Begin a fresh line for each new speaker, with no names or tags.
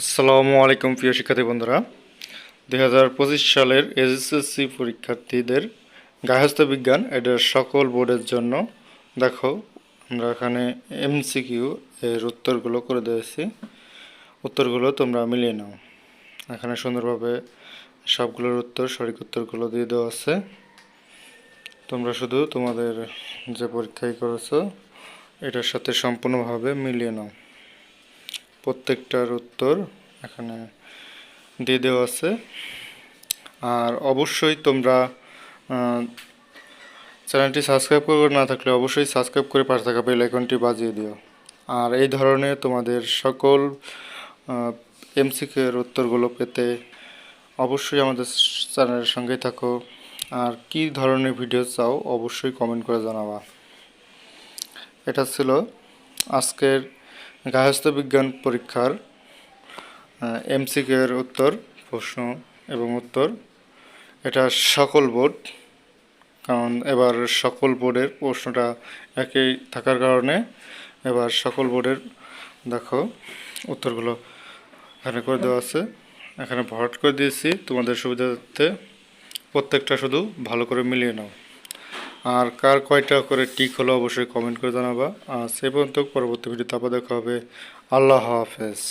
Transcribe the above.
আসসালামু আলাইকুম প্রিয় শিক্ষার্থী বন্ধুরা। দুই হাজার পঁচিশ সালের এসএসসি পরীক্ষার্থীদের গার্হস্থ্য বিজ্ঞান এটার সকল বোর্ডের জন্য দেখো, আমরা এখানে এমসিকিউ এর উত্তরগুলো করে দিয়েছি। উত্তরগুলো তোমরা মিলিয়ে নাও। এখানে সুন্দরভাবে সবগুলোর উত্তর, সঠিক উত্তরগুলো দিয়ে দেওয়া আছে। তোমরা শুধু তোমাদের যে পরীক্ষায় করেছ, এটার সাথে সম্পূর্ণভাবে মিলিয়ে নাও। প্রত্যেকটার উত্তর এখানে দিয়ে দেওয়া আছে। আর অবশ্যই তোমরা চ্যানেলটি সাবস্ক্রাইব করে না থাকলে অবশ্যই সাবস্ক্রাইব করে পাশে থাকা বেল আইকনটি বাজিয়ে দিও। আর এই ধরনের তোমাদের সকল এমসিকিউ এর উত্তরগুলো পেতে অবশ্যই আমাদের চ্যানেলের সঙ্গেই থাকো। আর কি ধরনের ভিডিও চাও অবশ্যই কমেন্ট করে জানাবা। এটা ছিল আজকের গার্হস্থ্য বিজ্ঞান পরীক্ষার এমসিকিউ উত্তর, প্রশ্ন এবং উত্তর। এটা সকল বোর্ড, কারণ এবার সকল বোর্ডের প্রশ্নটা একই থাকার কারণে এবার সকল বোর্ডের, দেখো, উত্তরগুলো এখানে করে দেওয়া আছে। এখানে ভরাট করে দিয়েছি। তোমাদের সুবিধার্থে প্রত্যেকটা শুধু ভালো করে মিলিয়ে নাও। আর কার কয়টা করে টিক হলো অবশ্যই কমেন্ট করে জানাবা। আর সে পর্যন্ত পরবর্তী ভিডিওতে আবার দেখা হবে। আল্লাহ হাফেজ।